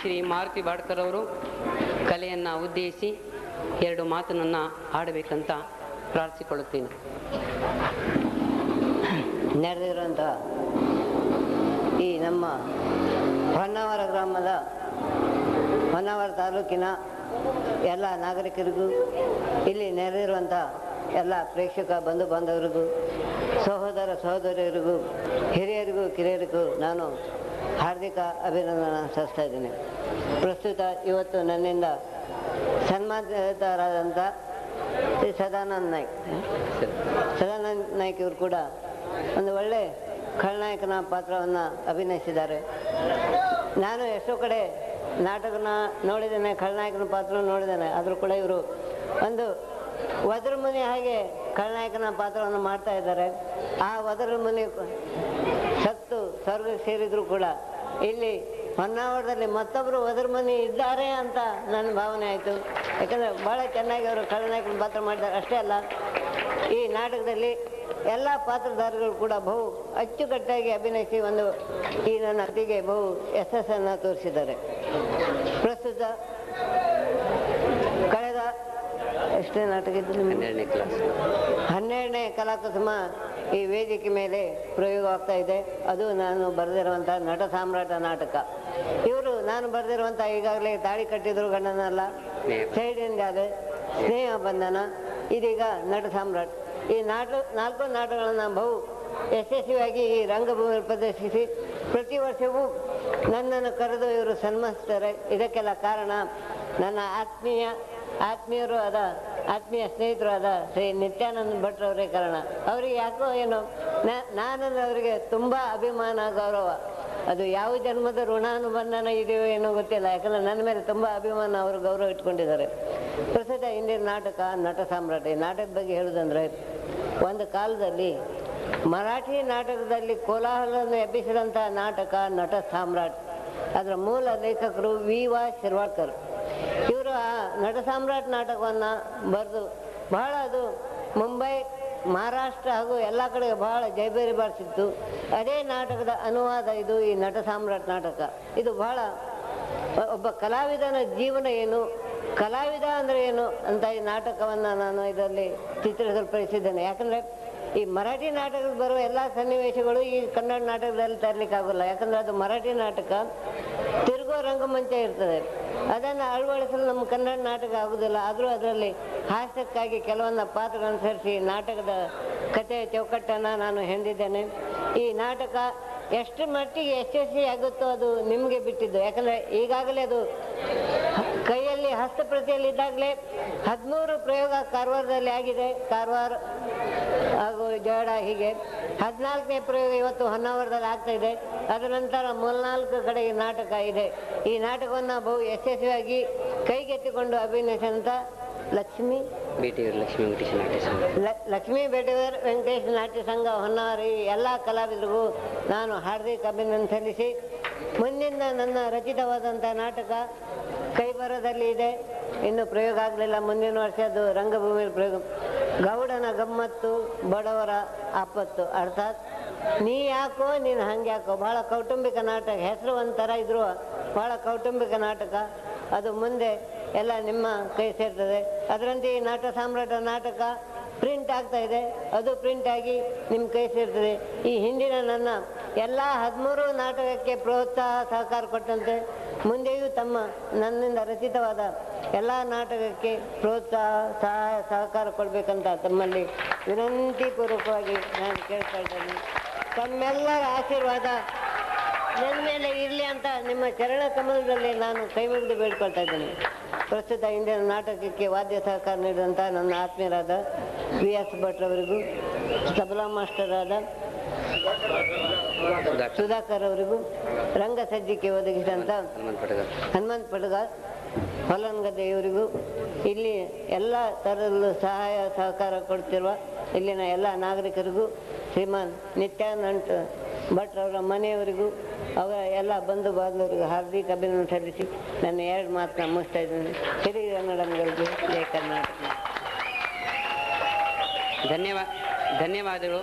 ಶ್ರೀ ಮಾರುತಿ ಬಾಡ್ಕರ್ ಅವರು ಕಲೆಯನ್ನು ಉದ್ದೇಶಿಸಿ ಎರಡು ಮಾತನ್ನು ಆಡಬೇಕಂತ ಪ್ರಾರ್ಥಿಸಿಕೊಳ್ಳುತ್ತೇನೆ. ನಡೆದಿರುವಂತಹ ಈ ನಮ್ಮ ಹೊನ್ನಾವರ ಗ್ರಾಮದ ಹೊನ್ನಾವರ ತಾಲೂಕಿನ ಎಲ್ಲ ನಾಗರಿಕರಿಗೂ, ಇಲ್ಲಿ ನೆರೆದಿರುವಂಥ ಎಲ್ಲ ಪ್ರೇಕ್ಷಕ ಬಂಧು ಬಾಂಧವರಿಗೂ, ಸಹೋದರ ಸಹೋದರಿಯರಿಗೂ, ಹಿರಿಯರಿಗೂ, ಕಿರಿಯರಿಗೂ ನಾನು ಹಾರ್ದಿಕ ಅಭಿನಂದನೆ ಸಲ್ಲಿಸ್ತಾ ಇದ್ದೀನಿ. ಪ್ರಸ್ತುತ ಇವತ್ತು ನನ್ನಿಂದ ಸನ್ಮಾನಿತರಾದಂಥ ಶ್ರೀ ಸದಾನಂದ ನಾಯ್ಕ್. ಸದಾನಂದ ನಾಯ್ಕ್ ಇವರು ಕೂಡ ಒಂದು ಒಳ್ಳೆ ಖಳನಾಯಕನ ಪಾತ್ರವನ್ನು ಅಭಿನಯಿಸಿದ್ದಾರೆ. ನಾನು ಎಷ್ಟೋ ಕಡೆ ನಾಟಕನ ನೋಡಿದ್ದೇನೆ, ಖಳನಾಯಕನ ಪಾತ್ರ ನೋಡಿದ್ದೇನೆ. ಆದರೂ ಕೂಡ ಇವರು ಒಂದು ವಜ್ರಮುನಿ ಹಾಗೆ ಖಳನಾಯಕನ ಪಾತ್ರವನ್ನು ಮಾಡ್ತಾ ಇದ್ದಾರೆ. ಆ ಒದರ ಮನೆ ಸತ್ತು ಸ್ವರ್ಗ ಸೇರಿದ್ರು ಕೂಡ ಇಲ್ಲಿ ಹೊನ್ನಾವರದಲ್ಲಿ ಮತ್ತೊಬ್ಬರು ಒದರ ಮನೆ ಇದ್ದಾರೆ ಅಂತ ನನ್ನ ಭಾವನೆ ಆಯಿತು. ಯಾಕಂದರೆ ಭಾಳ ಚೆನ್ನಾಗಿ ಅವರು ಖಳನಾಯಕನ ಪಾತ್ರ ಮಾಡಿದ್ದಾರೆ. ಅಷ್ಟೇ ಅಲ್ಲ ಈ ನಾಟಕದಲ್ಲಿ ಎಲ್ಲ ಪಾತ್ರಧಾರಿಗಳು ಕೂಡ ಬಹು ಅಚ್ಚುಕಟ್ಟಾಗಿ ಅಭಿನಯಿಸಿ ಒಂದು ಈ ನನ್ನ ಅತಿಗೆ ಬಹು ಯಶಸ್ಸನ್ನು ತೋರಿಸಿದ್ದಾರೆ. ಪ್ರಸ್ತುತ ಕಳೆದ ಎಷ್ಟೇ ನಾಟಕ ಇದ್ದು ನಿಮ್ಮ ಹನ್ನೆರಡನೇ ಕ್ಲಾಸ್ ಕಲಾಕುಸುಮ ಈ ವೇದಿಕೆ ಮೇಲೆ ಪ್ರಯೋಗವಾಗ್ತಾ ಇದೆ. ಅದು ನಾನು ಬರೆದಿರುವಂಥ ನಟ ಸಾಮ್ರಾಟ ನಾಟಕ. ಇವರು ನಾನು ಬರೆದಿರುವಂಥ ಈಗಾಗಲೇ ತಾಳಿ ಕಟ್ಟಿದ್ರು ಗಂಡನಲ್ಲ ಅಲ್ಲ ಸೈಡಿಂದ ಅದೇ ಸ್ನೇಹ ಬಂಧನ, ಇದೀಗ ನಟ ಸಾಮ್ರಾಟ್. ಈ ನಾಟ, ನಾಲ್ಕು ನಾಟಕಗಳನ್ನು ಬಹು ಯಶಸ್ವಿಯಾಗಿ ಈ ರಂಗಭೂಮಿ ಪ್ರದರ್ಶಿಸಿ, ಪ್ರತಿ ವರ್ಷವೂ ನನ್ನನ್ನು ಕರೆದು ಇವರು ಸನ್ಮಾನಿಸ್ತಾರೆ. ಇದಕ್ಕೆಲ್ಲ ಕಾರಣ ನನ್ನ ಆತ್ಮೀಯ, ಆತ್ಮೀಯರು ಆದ ಆತ್ಮೀಯ ಸ್ನೇಹಿತರಾದ ಶ್ರೀ ನಿತ್ಯಾನಂದ ಭಟ್ರವರೇ ಕಾರಣ. ಅವರಿಗೆ ಯಾಕೋ ಏನೋ ನಾನು ನಾನಂದ್ರೆ ಅವರಿಗೆ ತುಂಬ ಅಭಿಮಾನ ಗೌರವ. ಅದು ಯಾವ ಜನ್ಮದ ಋಣಾನುಬಂಧನ ಇದೆಯೋ ಏನೋ ಗೊತ್ತಿಲ್ಲ, ಯಾಕಂದ್ರೆ ನನ್ನ ಮೇಲೆ ತುಂಬ ಅಭಿಮಾನ ಅವರು ಗೌರವ ಇಟ್ಕೊಂಡಿದ್ದಾರೆ. ಪ್ರಸಿದ್ಧ ಹಿಂದಿನ ನಾಟಕ, ನಟ ಸಾಮ್ರಾಟ, ಈ ನಾಟಕದ ಬಗ್ಗೆ ಹೇಳುವುದಂದ್ರೆ, ಒಂದು ಕಾಲದಲ್ಲಿ ಮರಾಠಿ ನಾಟಕದಲ್ಲಿ ಕೋಲಾಹಲವನ್ನು ಎಬ್ಬಿಸಿದಂಥ ನಾಟಕ ನಟ ಸಾಮ್ರಾಟ್. ಅದರ ಮೂಲ ಲೇಖಕರು ವಿ ವಾ ಶಿರ್ವಾಡ್ಕರ್ ಸಾಮ್ರಾಟ್ ನಾಟಕವನ್ನು ಬರೆದು ಬಹಳ ಅದು ಮುಂಬೈ, ಮಹಾರಾಷ್ಟ್ರ ಹಾಗೂ ಎಲ್ಲ ಕಡೆ ಬಹಳ ಜೈಬೇರಿ ಬಾರಿಸಿತ್ತು. ಅದೇ ನಾಟಕದ ಅನುವಾದ ಇದು ಈ ನಟ ಸಾಮ್ರಾಟ್ ನಾಟಕ. ಇದು ಬಹಳ ಒಬ್ಬ ಕಲಾವಿದನ ಜೀವನ ಏನು, ಕಲಾವಿದ ಅಂದರೆ ಏನು ಅಂತ ಈ ನಾಟಕವನ್ನು ನಾನು ಇದರಲ್ಲಿ ಚಿತ್ರಿಸಲು ಪ್ರಯತ್ನಿಸಿದ್ದೇನೆ ಯಾಕಂದರೆ ಈ ಮರಾಠಿ ನಾಟಕದ ಬರುವ ಎಲ್ಲ ಸನ್ನಿವೇಶಗಳು ಈ ಕನ್ನಡ ನಾಟಕದಲ್ಲಿ ತರಲಿಕ್ಕಾಗಲ್ಲ. ಯಾಕಂದರೆ ಅದು ಮರಾಠಿ ನಾಟಕ. ತಿರುಗೋ ರಂಗಮಂಚ ಇರ್ತದೆ. ಅದನ್ನು ಅಳವಡಿಸಲು ನಮ್ಮ ಕನ್ನಡ ನಾಟಕ ಆಗುವುದಿಲ್ಲ ಆದರೂ ಅದರಲ್ಲಿ ಹಾಸ್ಯಕ್ಕಾಗಿ ಕೆಲವೊಂದು ಪಾತ್ರಗಳನ್ನು ಸೇರಿಸಿ ನಾಟಕದ ಕಥೆಯ ಚೌಕಟ್ಟನ್ನು ನಾನು ಹೆಂದಿದ್ದೇನೆ. ಈ ನಾಟಕ ಎಷ್ಟು ಮಟ್ಟಿಗೆ ಯಶಸ್ವಿ ಆಗುತ್ತೋ ಅದು ನಿಮಗೆ ಬಿಟ್ಟಿದ್ದು. ಯಾಕಂದರೆ ಈಗಾಗಲೇ ಅದು ಕೈಯಲ್ಲಿ ಹಸ್ತಪ್ರತಿಯಲ್ಲಿ ಇದ್ದಾಗಲೇ ಹದಿಮೂರು ಪ್ರಯೋಗ ಕಾರವಾರದಲ್ಲಿ ಆಗಿದೆ. ಕಾರವಾರ ಹಾಗೂ ಜೋಡ ಹೀಗೆ. ಹದಿನಾಲ್ಕನೇ ಪ್ರಯೋಗ ಇವತ್ತು ಹೊನ್ನಾವರದಲ್ಲಿ ಆಗ್ತಾ ಇದೆ. ಅದರ ನಂತರ ಮೂರ್ನಾಲ್ಕು ಕಡೆ ಈ ನಾಟಕ ಇದೆ. ಈ ನಾಟಕವನ್ನು ಬಹು ಯಶಸ್ವಿಯಾಗಿ ಕೈಗೆತ್ತಿಕೊಂಡು ಅಭಿನಯಿಸಿದಂಥ ಲಕ್ಷ್ಮಿ? ಬೇಟೆಯವರು ಲಕ್ಷ್ಮೀ ವೆಂಕಟೇಶ ನಾಟ್ಯ ಸಂಘ. ಲಕ್ಷ್ಮೀ ಬೇಟೆಯವರು ವೆಂಕಟೇಶ್ ನಾಟ್ಯ ಸಂಘ ಹೊನ್ನಾವರಿ ಎಲ್ಲ ಕಲಾವಿದರಿಗೂ ನಾನು ಹಾರ್ದಿಕ ಅಭಿನಂದನೆ ಸಲ್ಲಿಸಿ ಮುಂದಿನ ನನ್ನ ರಚಿತವಾದಂಥ ನಾಟಕ ಕೈಬರದಲ್ಲಿ ಇದೆ. ಇನ್ನು ಪ್ರಯೋಗ ಆಗಲಿಲ್ಲ. ಮುಂದಿನ ವರ್ಷ ಅದು ರಂಗಭೂಮಿಯಲ್ಲಿ ಪ್ರಯೋಗ. ಗೌಡನ ಗಮ್ಮತ್ತು ಬಡವರ ಆಪತ್ತು ಅರ್ಥಾತ್ ನೀ ಯಾಕೋ, ನೀನು ಹಂಗೆ ಯಾಕೋ ಭಾಳ ಕೌಟುಂಬಿಕ ನಾಟಕ, ಹೆಸರು ಒಂಥರ ಇದ್ರು. ಭಾಳ ಕೌಟುಂಬಿಕ ನಾಟಕ. ಅದು ಮುಂದೆ ಎಲ್ಲ ನಿಮ್ಮ ಕೈ ಸೇರ್ತದೆ. ಅದರಂತೆ ಈ ನಾಟ ಸಾಮ್ರಾಟ ನಾಟಕ ಪ್ರಿಂಟ್ ಆಗ್ತಾ ಇದೆ. ಅದು ಪ್ರಿಂಟ್ ಆಗಿ ನಿಮ್ಮ ಕೈ ಸೇರ್ತದೆ. ಈ ಹಿಂದಿನ ನನ್ನ ಎಲ್ಲ ಹದಿಮೂರು ನಾಟಕಕ್ಕೆ ಪ್ರೋತ್ಸಾಹ, ಸಹಕಾರ ಕೊಟ್ಟಂತೆ ಮುಂದೆಯೂ ತಮ್ಮ ನನ್ನಿಂದ ರಚಿತವಾದ ಎಲ್ಲ ನಾಟಕಕ್ಕೆ ಪ್ರೋತ್ಸಾಹ, ಸಹಾಯ, ಸಹಕಾರ ಕೊಡಬೇಕಂತ ತಮ್ಮಲ್ಲಿ ವಿನಂತಿಪೂರ್ವಕವಾಗಿ ನಾನು ಕೇಳ್ತಾ ಇದ್ದೇನೆ. ತಮ್ಮೆಲ್ಲರ ಆಶೀರ್ವಾದ ನನ್ನ ಮೇಲೆ ಇರಲಿ ಅಂತ ನಿಮ್ಮ ಚರಣ ಕಮಲದಲ್ಲಿ ನಾನು ಕೈ ಮುಗಿದು ಬೇಡ್ಕೊಳ್ತಾ ಇದ್ದೇನೆ. ಪ್ರಸ್ತುತ ಇಂದಿನ ನಾಟಕಕ್ಕೆ ವಾದ್ಯ ಸಹಕಾರ ನೀಡಿದಂಥ ನನ್ನ ಆತ್ಮೀಯರಾದ ವಿ ಎಸ್ ಭಟ್ರವರಿಗೂ ತಬಲಾ ಮಾಸ್ಟರ್ ಆದ ಸುಧಾಕರ್ ಅವರಿಗೂ ರಂಗ ಸಜ್ಜಿಕೆ ಒದಗಿಸಿದಂಥ ಹನುಮಂತ್ ಪಟಗರ್. ಹನುಮಂತ್ ದೇವರಿಗೂ ಇಲ್ಲಿ ಎಲ್ಲ ಥರದಲ್ಲೂ ಸಹಾಯ ಸಹಕಾರ ಕೊಡ್ತಿರುವ ಇಲ್ಲಿನ ಎಲ್ಲ ನಾಗರಿಕರಿಗೂ ಶ್ರೀಮಾನ್ ನಿತ್ಯಾನಂದ ಭಟ್ರವರ ಮನೆಯವರಿಗೂ, ಅವರ ಎಲ್ಲ ಬಂಧು ಬಾಂಧವರಿಗೂ ಹಾರ್ದಿಕ ಅಭಿನಂದನೆ ಸಲ್ಲಿಸಿ ನನ್ನ ಎರಡು ಮಾತನ್ನ ಮುಗಿಸ್ತಾ ಇದ್ದೇನೆ. ಹಿರಿಯ ಜಯ ಕರ್ನಾಟಕ. ಧನ್ಯವಾದ ಧನ್ಯವಾದಗಳು.